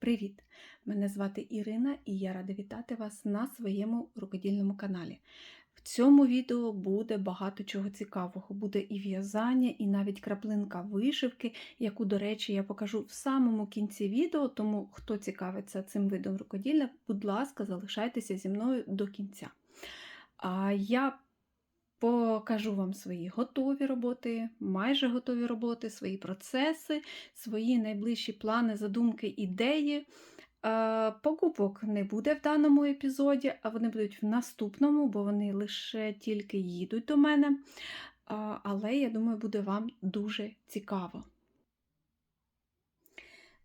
Привіт! Мене звати Ірина і я рада вітати вас на своєму рукодільному каналі. В цьому відео буде багато чого цікавого. Буде і в'язання, і навіть краплинка вишивки, яку, до речі, я покажу в самому кінці відео. Тому, хто цікавиться цим видом рукоділля, будь ласка, залишайтеся зі мною до кінця. А я покажу вам свої готові роботи, майже готові роботи, свої процеси, свої найближчі плани, задумки, ідеї. Е, Покупок не буде в даному епізоді, а вони будуть в наступному, бо вони лише тільки їдуть до мене. Але я думаю, буде вам дуже цікаво.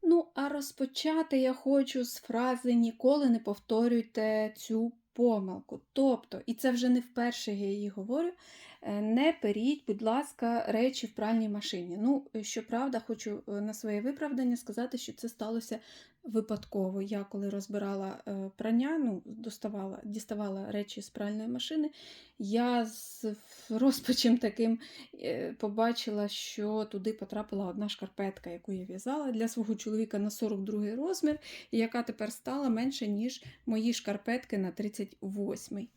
Ну, а розпочати я хочу з фрази Ніколи не повторюйте цю помилку. Тобто, і це вже не вперше я її говорю. Е, Не періть, будь ласка, речі в пральній машині. Ну, щоправда, хочу е, на своє виправдання сказати, що це сталося випадково. Я коли розбирала е, прання, ну, доставала, діставала речі з пральної машини, я з розпачем таким е, побачила, що туди потрапила одна шкарпетка, яку я в'язала для свого чоловіка на 42 розмір, яка тепер стала менше, ніж мої шкарпетки на 38.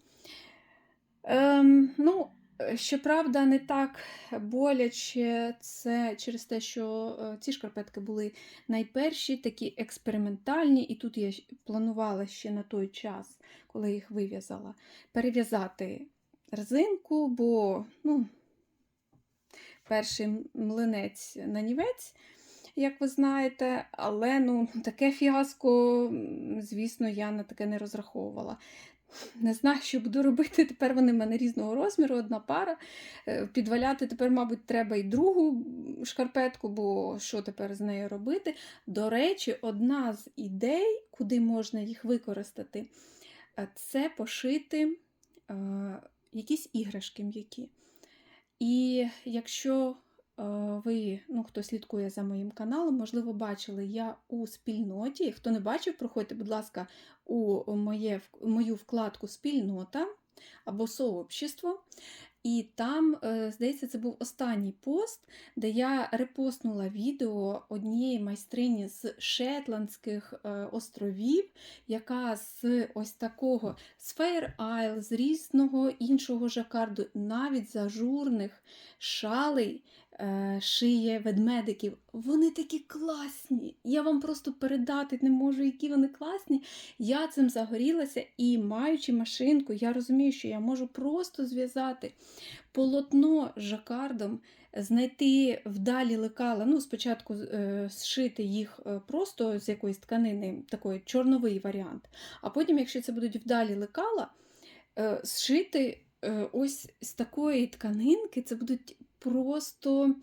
Ем, ну, Щоправда, не так боляче це через те, що е, ці шкарпетки були найперші, такі експериментальні, і тут я планувала ще на той час, коли їх вив'язала, перев'язати резинку, бо ну, перший млинець нанівець, як ви знаєте, але ну, таке фіаско, звісно, я на таке не розраховувала. Не знаю, що буду робити. Тепер вони в мене різного розміру, одна пара. Е, Підваляти тепер, мабуть, треба і другу шкарпетку, бо що тепер з нею робити. До речі, одна з ідей, куди можна їх використати, е, це пошити е, якісь іграшки м'які. І якщо ви, ну, хто слідкує за моїм каналом, можливо, бачили, я у спільноті. Хто не бачив, проходьте, будь ласка, у моє, мою вкладку Спільнота або сообщество. І там, е, здається, це був останній пост, де я репостнула відео однієї майстрині з Шетландських е, островів, яка з ось такого з Fair Isle, з різного іншого жакарду, навіть з ажурних шалей е, шиє ведмедиків. Вони такі класні. Я вам просто передати не можу, які вони класні. Я цим загорілася і, маючи машинку, я розумію, що я можу просто зв'язати полотно з жакардом, знайти вдалі лекала, ну, спочатку е, зшити їх е, просто з якоїсь тканини, такий чорновий варіант. А потім, якщо це будуть вдалі лекала, е, зшити е, ось з такої тканинки, це будуть просто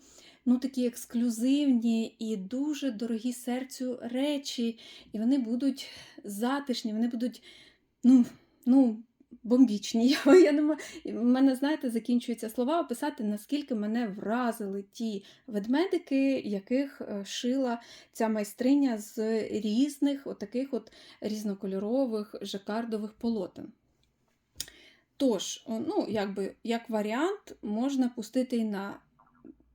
ну, такі ексклюзивні і дуже дорогі серцю речі. І вони будуть затишні, вони будуть, ну, ну, бомбічні. Я, я м- в мене, знаєте, закінчуються слова описати, наскільки мене вразили ті ведмедики, яких е, шила ця майстриня з різних, отаких от різнокольорових жакардових полотен. Тож, ну, якби, як варіант, можна пустити і на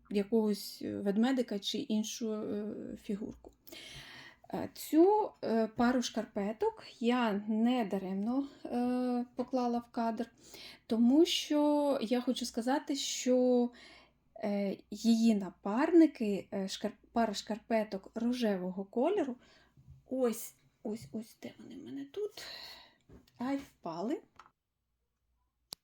якогось ведмедика чи іншу е, фігурку. Е, Цю е, пару шкарпеток я не даремно е, поклала в кадр, тому що я хочу сказати, що е, її напарники, е, пара шкарпеток рожевого кольору, ось, ось, ось де вони в мене тут, ай, впали.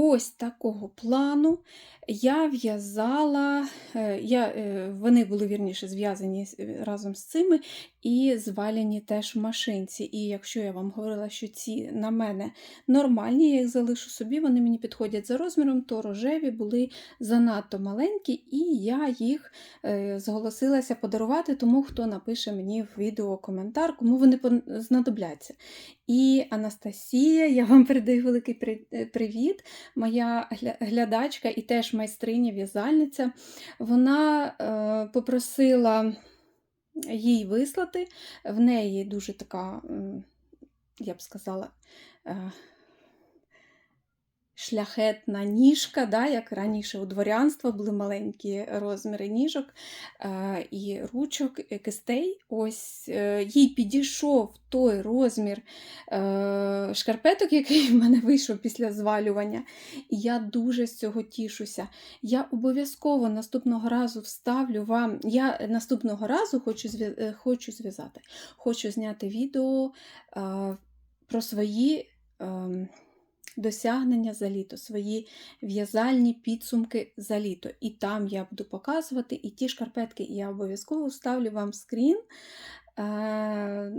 Ось такого плану я в'язала, е, я, е, вони були вірніше зв'язані е, разом з цими і звалені теж в машинці. І якщо я вам говорила, що ці на мене нормальні, я їх залишу собі, вони мені підходять за розміром, то рожеві були занадто маленькі, і я їх зголосилася подарувати тому, хто напише мені в відео коментар, кому вони знадобляться. І Анастасія, я вам передаю великий привіт. Моя глядачка і теж майстриня, в'язальниця. Вона е, попросила їй вислати. В неї дуже така, я б сказала, е, шляхетна ніжка, да, як раніше у дворянства були маленькі розміри ніжок е, і ручок, кистей. Ось е, їй підійшов той розмір е, шкарпеток, який в мене вийшов після звалювання. І я дуже з цього тішуся. Я обов'язково наступного разу вставлю вам. Я наступного разу хочу хочу зв'язати, хочу зняти відео про свої. Досягнення за літо, свої в'язальні підсумки за літо. І там я буду показувати і ті шкарпетки, і я обов'язково вставлю вам скрін. Е,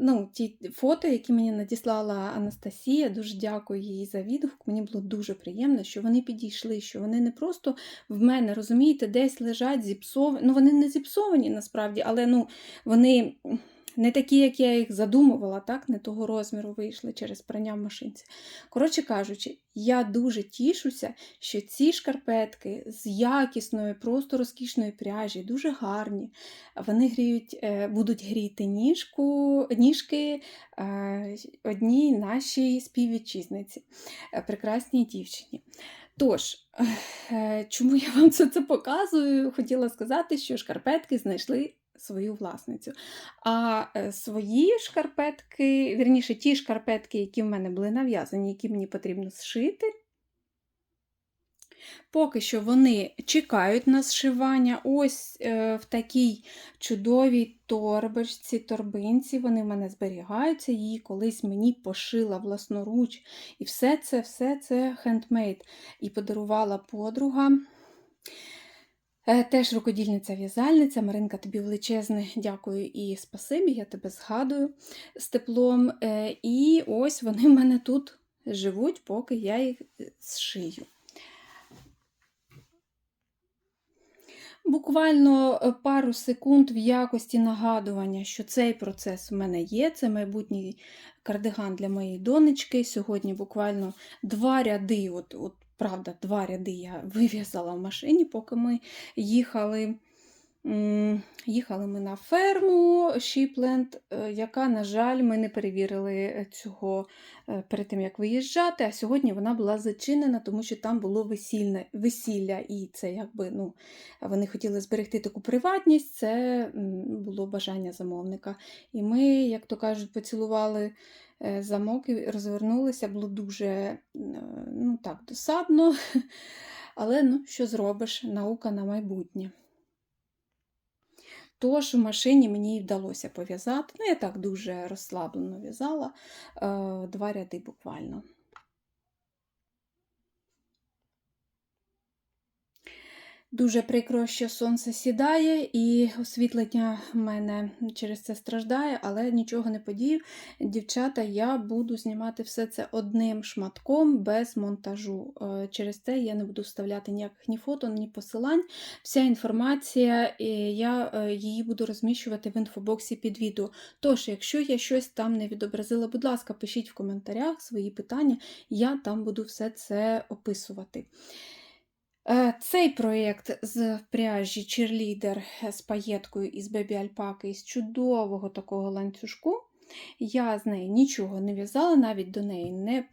ну, ті фото, які мені надіслала Анастасія, дуже дякую їй за відгук. Мені було дуже приємно, що вони підійшли, що вони не просто в мене, розумієте, десь лежать зіпсовані. Ну, вони не зіпсовані насправді, але ну, вони не такі, як я їх задумувала, так, не того розміру вийшли через прання в машинці. Коротше кажучи, я дуже тішуся, що ці шкарпетки з якісної, просто розкішної пряжі, дуже гарні. Вони гріють, е, будуть гріти ніжку, ніжки е, одній нашій співвітчизниці, е, прекрасній дівчині. Тож, чому я вам це, це показую? Хотіла сказати, що шкарпетки знайшли свою власницю. А е, свої шкарпетки, вірніше, ті шкарпетки, які в мене були нав'язані, які мені потрібно зшити. Поки що вони чекають на зшивання. Ось е, в такій чудовій торбочці, торбинці вони в мене зберігаються. Її колись мені пошила власноруч. І все це все це хендмейд. І подарувала подруга. Е, Теж рукодільниця-в'язальниця. Маринка, тобі величезне дякую і спасибі, я тебе згадую з теплом. Е, І ось вони в мене тут живуть, поки я їх е, зшию. Буквально пару секунд в якості нагадування, що цей процес в мене є. Це майбутній кардиган для моєї донечки. Сьогодні буквально два ряди, от, от правда, два ряди я вив'язала в машині, поки ми їхали. Їхали ми на ферму Шіпленд, е, яка, на жаль, ми не перевірили цього е, перед тим, як виїжджати. А сьогодні вона була зачинена, тому що там було весільне, весілля, і це якби ну, вони хотіли зберегти таку приватність, це було бажання замовника. І ми, як то кажуть, поцілували е, замок і розвернулися. Було дуже е, ну, так, досадно. Але ну, що зробиш? Наука на майбутнє. Тож в машині мені вдалося пов'язати. Ну, я так дуже розслаблено в'язала е, два ряди буквально. Дуже прикро, що сонце сідає, і освітлення в мене через це страждає, але нічого не подію. Дівчата, я буду знімати все це одним шматком без монтажу. Е, Через це я не буду вставляти ніяких ні фото, ні посилань. Вся інформація, я е, її буду розміщувати в інфобоксі під відео. Тож, якщо я щось там не відобразила, будь ласка, пишіть в коментарях свої питання, я там буду все це описувати. Е, Цей проєкт з пряжі Cheerleader з паєткою із бебі альпаки із чудового такого ланцюжку. Я з неї нічого не в'язала, навіть до неї не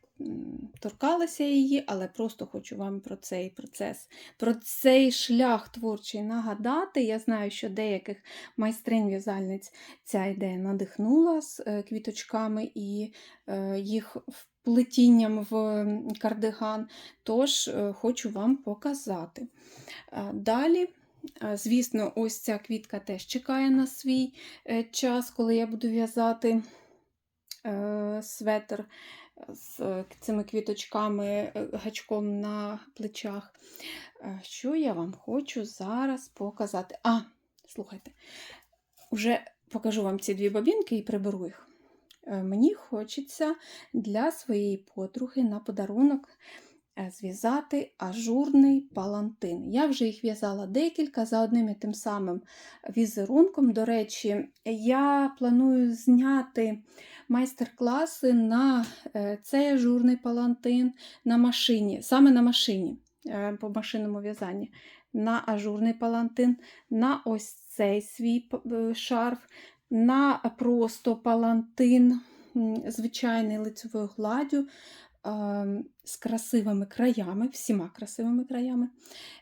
торкалася її, але просто хочу вам про цей процес, про цей шлях творчий нагадати. Я знаю, що деяких майстринь в'язальниць ця ідея надихнула з е, квіточками і е, їх вплетінням в кардиган. Тож е, хочу вам показати. Е, Далі, е, звісно, ось ця квітка теж чекає на свій час, коли я буду в'язати светр з цими квіточками, гачком на плечах. Що я вам хочу зараз показати? А, слухайте, вже покажу вам ці дві бабінки і приберу їх. Е, Мені хочеться для своєї подруги на подарунок зв'язати ажурний палантин. Я вже їх в'язала декілька за одним і тим самим візерунком. До речі, я планую зняти майстер-класи на е, цей ажурний палантин на машині, саме на машині, по машинному в'язанні, на ажурний палантин, на ось цей свій е, шарф, на просто палантин звичайний лицевою гладдю. Ем, з красивими краями, всіма красивими краями.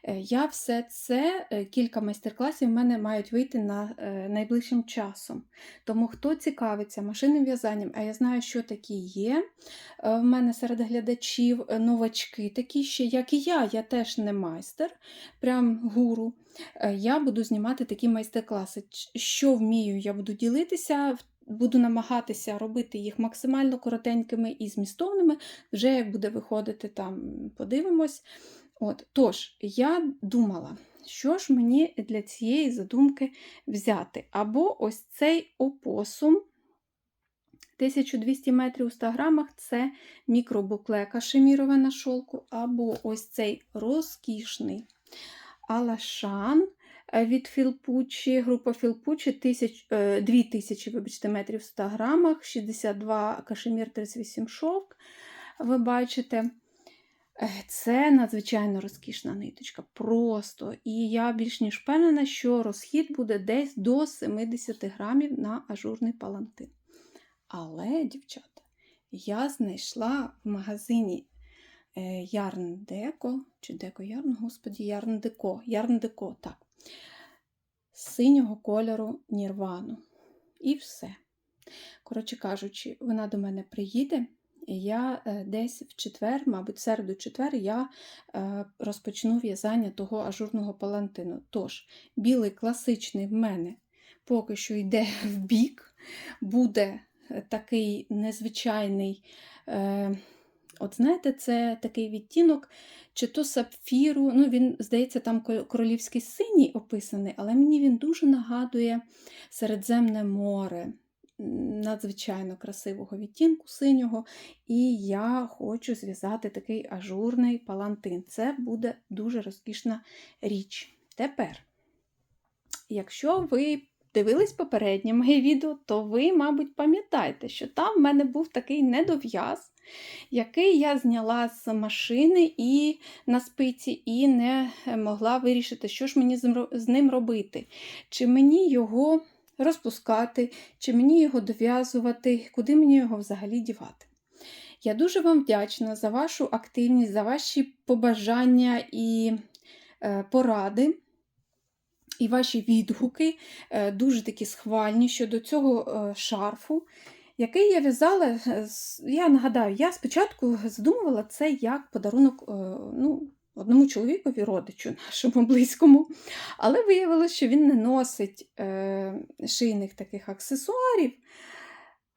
Е, Я все це, е, кілька майстер-класів в мене мають вийти на е, найближчим часом. Тому хто цікавиться машинним в'язанням, а я знаю, що такі є. В мене серед глядачів новачки такі ще, як і я, я теж не майстер, прям гуру. Я буду знімати такі майстер-класи. Що вмію, я буду ділитися, в- буду намагатися робити їх максимально коротенькими і змістовними. Вже як буде виходити, там подивимось. От, тож, я думала, що ж мені для цієї задумки взяти? Або ось цей опосум. 1200 метрів у 100 грамах це мікробукле кашемірове на шолку, або ось цей розкішний Алашан від Філпучі, група Філпучі 2000 вибачте, метрів в 100 грамах, 62 кашемір 38 шовк. Ви бачите, Е, це надзвичайно розкішна ниточка. Просто. І я більш ніж впевнена, що розхід буде десь до 70 грамів на ажурний палантин. Але, дівчата, я знайшла в магазині е, Yarn Deco, чи Deco Yarn, господі, Yarn Deco, Yarn Deco, так. Синього кольору Нірвану. І все. Коротше кажучи, вона до мене приїде, я е, десь в четвер, мабуть, середу-четвер, я е, розпочну в'язання того ажурного палантину. Тож, білий класичний в мене поки що йде в бік, буде е, такий незвичайний. От знаєте, це такий відтінок, чи то сапфіру, ну він, здається, там королівський синій описаний, але мені він дуже нагадує Середземне море, надзвичайно красивого відтінку синього. І я хочу зв'язати такий ажурний палантин. Це буде дуже розкішна річ. Тепер, якщо ви дивились попереднє моє відео, то ви, мабуть, пам'ятаєте, що там в мене був такий недов'яз, який я зняла з машини і на спиці, і не могла вирішити, що ж мені з ним робити. Чи мені його розпускати, чи мені його дов'язувати, куди мені його взагалі дівати. Я дуже вам вдячна за вашу активність, за ваші побажання і е, поради. І ваші відгуки е, дуже такі схвальні щодо цього е, шарфу, який я в'язала. е, Я нагадаю, я спочатку задумувала це як подарунок ну, одному чоловікові, родичу нашому близькому. Але виявилося, що він не носить шийних таких аксесуарів.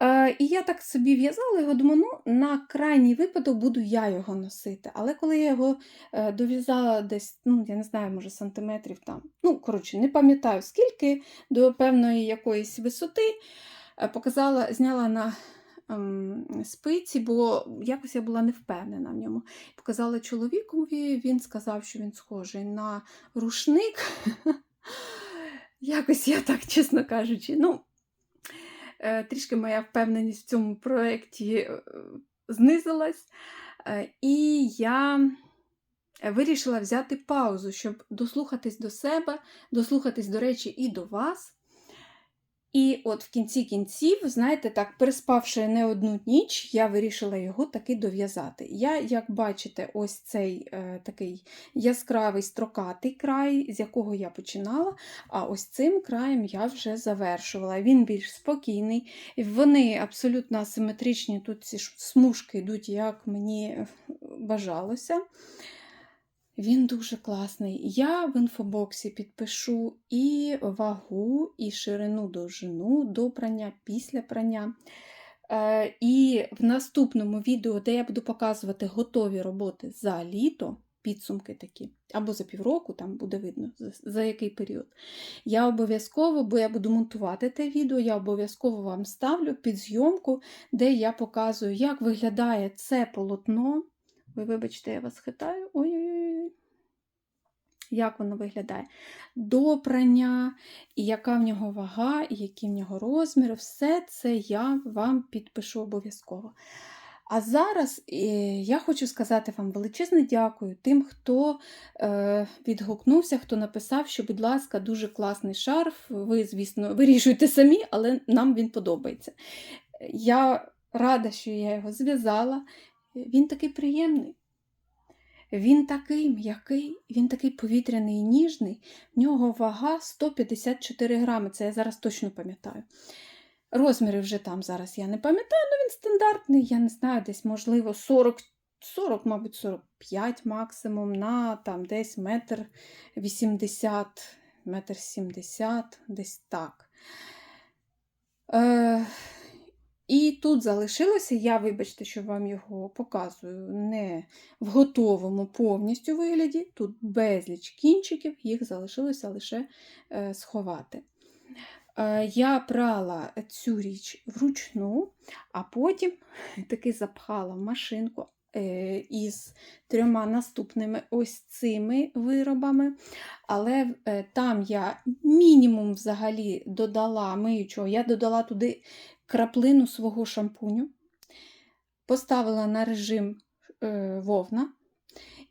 Е, і я так собі в'язала його, думаю, ну, на крайній випадок буду я його носити. Але коли я його е, дов'язала десь, ну, я не знаю, може, сантиметрів там, ну, коротше, не пам'ятаю скільки, до певної якоїсь висоти, е, показала, зняла на ем, спиці, бо якось я була не впевнена в ньому. Показала чоловікові, він сказав, що він схожий на рушник. Якось я так, чесно кажучи, ну, трішки моя впевненість в цьому проєкті е, знизилась. Е, І я вирішила взяти паузу, щоб дослухатись до себе, дослухатись, до речі, і до вас. І от в кінці кінців, знаєте, так, переспавши не одну ніч, я вирішила його таки дов'язати. Я, як бачите, ось цей е, такий яскравий строкатий край, з якого я починала, а ось цим краєм я вже завершувала. Він більш спокійний, вони абсолютно асиметричні, тут ці смужки йдуть, як мені е, бажалося. Він дуже класний. Я в інфобоксі підпишу і вагу, і ширину довжину до прання, після прання. Е, і в наступному відео, де я буду показувати готові роботи за літо, підсумки такі, або за півроку, там буде видно, за, який період. Я обов'язково, бо я буду монтувати те відео, я обов'язково вам ставлю під зйомку, де я показую, як виглядає це полотно. Ви вибачте, я вас хитаю. Ой-ой-ой. Як воно виглядає? До і яка в нього вага, і які в нього розміри, все це я вам підпишу обов'язково. А зараз е, я хочу сказати вам величезне дякую тим, хто е, відгукнувся, хто написав, що, будь ласка, дуже класний шарф. Ви, звісно, вирішуйте самі, але нам він подобається. Я рада, що я його зв'язала. він такий приємний. Він такий м'який, він такий повітряний і ніжний. В нього вага 154 грами, це я зараз точно пам'ятаю. Розміри вже там зараз я не пам'ятаю, але він стандартний, я не знаю, десь, можливо, 40, 40, мабуть, 45 максимум, на там десь метр 80, метр 70, десь так. Е, і тут залишилося, я, вибачте, що вам його показую, не в готовому повністю вигляді. Тут безліч кінчиків, їх залишилося лише е, сховати. Е, я прала цю річ вручну, а потім таки запхала в машинку е, із трьома наступними ось цими виробами. Але там я мінімум взагалі додала миючого, я додала туди краплину свого шампуню, поставила на режим е, вовна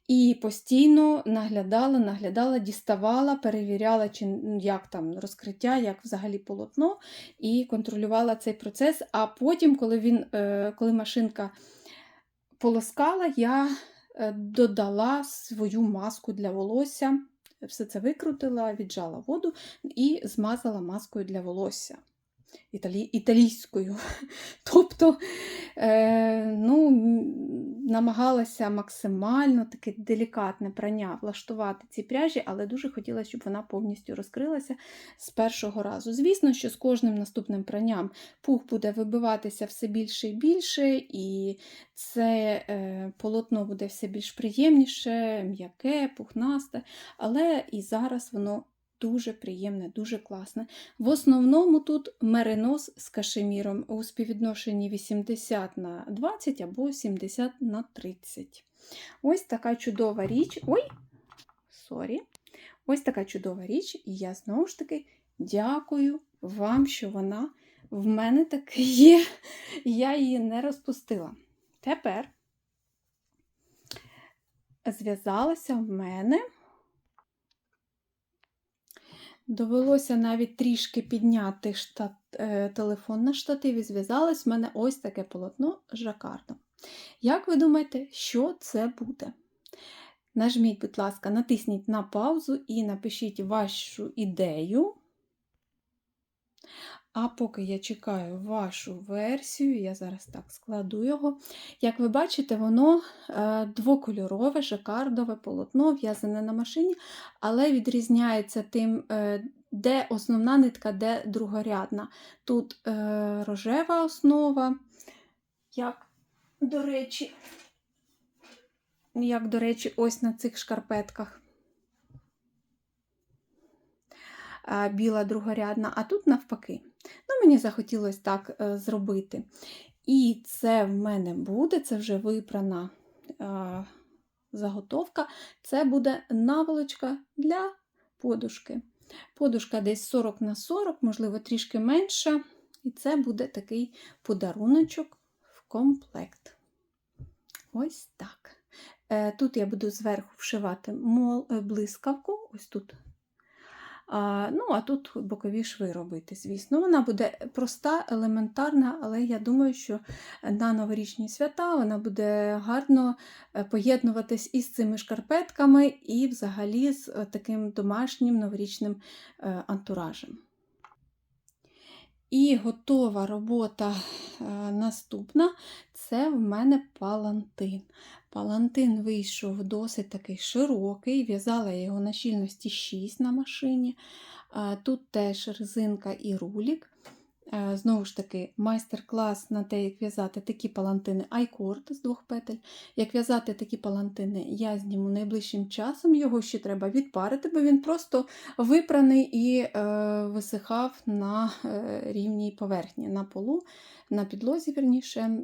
і постійно наглядала, наглядала, діставала, перевіряла, чи як там розкриття, як взагалі полотно, і контролювала цей процес. А потім, коли, він, е, коли машинка полоскала, я е, додала свою маску для волосся. Все це викрутила, віджала воду і змазала маскою для волосся італі... італійською. Тобто е, ну, намагалася максимально таке делікатне прання влаштувати ці пряжі, але дуже хотіла, щоб вона повністю розкрилася з першого разу. Звісно, що з кожним наступним пранням пух буде вибиватися все більше і більше, і це е, полотно буде все більш приємніше, м'яке, пухнасте, але і зараз воно дуже приємне, дуже класне. В основному тут меринос з кашеміром у співвідношенні 80 на 20 або 70 на 30. Ось така чудова річ. Ой, сорі. Ось така чудова річ, і я знову ж таки дякую вам, що вона в мене таки є. Я її не розпустила. Тепер зв'язалася в мене. Довелося навіть трішки підняти штат, е, телефон на штативі, зв'язалось в мене ось таке полотно з жакардом. Як ви думаєте, що це буде? Нажміть, будь ласка, натисніть на паузу і напишіть вашу ідею. А поки я чекаю вашу версію, я зараз так складу його. Як ви бачите, воно е, двокольорове, жакардове полотно, в'язане на машині, але відрізняється тим, е, де основна нитка, де другорядна. Тут е, рожева основа, як, до речі, як, до речі, ось на цих шкарпетках. Е, Біла другорядна, а тут навпаки. Ну, Мені захотілося так е, зробити. І це в мене буде, це вже випрана заготовка, це буде наволочка для подушки. Подушка десь 40 на 40, можливо, трішки менша. І це буде такий подаруночок в комплект. Ось так. Е, Тут я буду зверху вшивати блискавку, ось тут а, Ну, а тут бокові шви робити, звісно. Вона буде проста, елементарна, але я думаю, що на новорічні свята вона буде гарно е, поєднуватись із цими шкарпетками і взагалі з е, таким домашнім новорічним е, антуражем. І готова робота наступна це в мене палантин. Палантин вийшов досить такий широкий, в'язала я його на щільності 6 на машині. Тут теж резинка і рулік. Знову ж таки, майстер-клас на те, як в'язати такі палантини айкорд з двох петель. Як в'язати такі палантини, я зніму найближчим часом. Його ще треба відпарити, бо він просто випраний і е, висихав на е, рівній поверхні, на полу, на підлозі, верніше,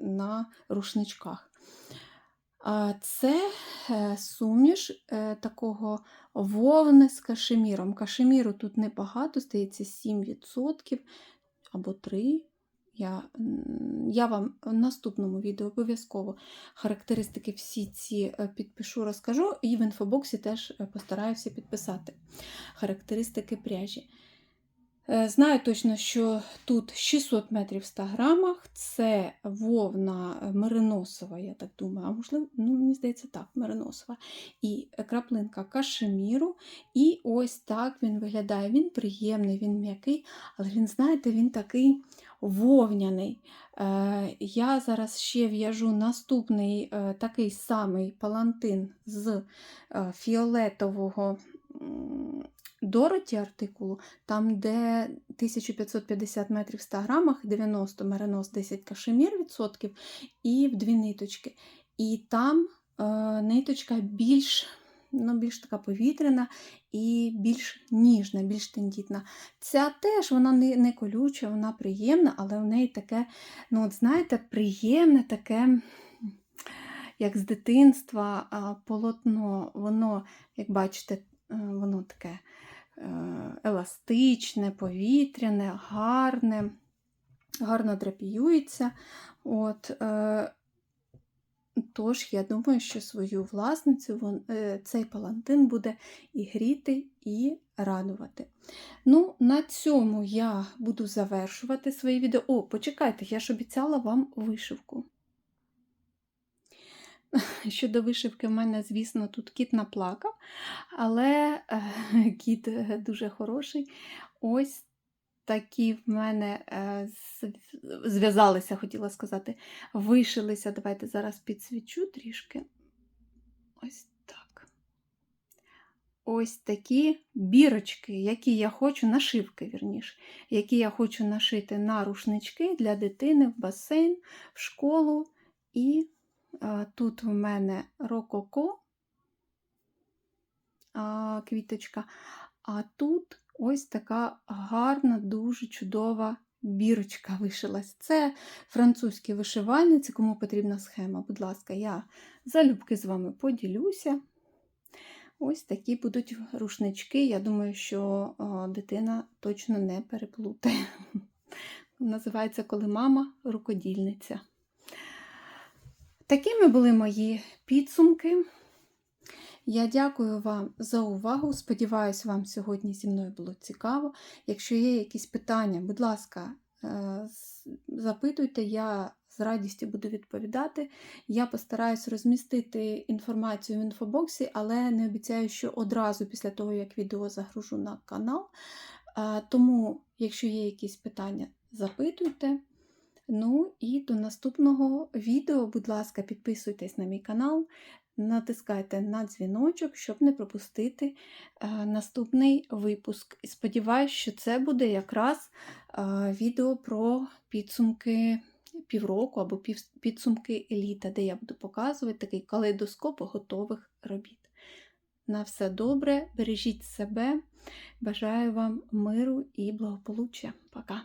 на рушничках. Це е, суміш е, такого вовни з кашеміром. Кашеміру тут небагато, здається, 7% або 3%. Я я вам в наступному відео обов'язково характеристики всі ці е, підпишу, розкажу, і в інфобоксі теж постараюся підписати характеристики пряжі. Е, Знаю точно, що тут 600 метрів в 100 грамах. Це вовна е, мериносова, я так думаю, а можливо, ну, мені здається, так, мериносова. І е, краплинка кашеміру. І ось так він виглядає. Він приємний, він м'який, але він, знаєте, він такий вовняний. Я зараз ще в'яжу наступний такий самий палантин з фіолетового. Дороті артикулу, там, де 1550 метрів в 100 грамах, 90 меринос, 10 кашемір відсотків, і в дві ниточки. І там е, ниточка більш, ну, більш така повітряна і більш ніжна, більш тендітна. Ця теж вона не, не колюча, вона приємна, але в неї таке, ну, от знаєте, приємне таке. Як з дитинства полотно, воно, як бачите, е, воно таке еластичне, повітряне, гарне, гарно драпіюється. От, е, тож, я думаю, що свою власницю вон, е, цей палантин буде і гріти, і радувати. Ну, на цьому я буду завершувати своє відео. О, почекайте, я ж обіцяла вам вишивку. Щодо вишивки, в мене, звісно, тут кіт наплакав, але е, кіт е, дуже хороший. Ось такі в мене е, зв'язалися, хотіла сказати, вишилися. Давайте зараз підсвічу трішки. Ось так. Ось такі бірочки, які я хочу, нашивки, вірніше, які я хочу нашити на рушнички для дитини в басейн, в школу і Тут в мене рококо квіточка, а тут ось така гарна, дуже чудова бірочка вишилась. Це французькі вишивальниці, кому потрібна схема. Будь ласка, я залюбки з вами поділюся. Ось такі будуть рушнички. Я думаю, що дитина точно не переплутає. Називається коли мама рукодільниця. Такими були мої підсумки. Я дякую вам за увагу. Сподіваюсь, вам сьогодні зі мною було цікаво. Якщо є якісь питання, будь ласка, е, запитуйте, я з радістю буду відповідати. Я постараюсь розмістити інформацію в інфобоксі, але не обіцяю, що одразу після того, як відео загружу на канал. Е, Тому, якщо є якісь питання, запитуйте. Ну і до наступного відео, будь ласка, підписуйтесь на мій канал, натискайте на дзвіночок, щоб не пропустити е, наступний випуск. І сподіваюсь, що це буде якраз е, відео про підсумки півроку або підсумки літа, де я буду показувати такий калейдоскоп готових робіт. На все добре, бережіть себе, бажаю вам миру і благополуччя. Пока!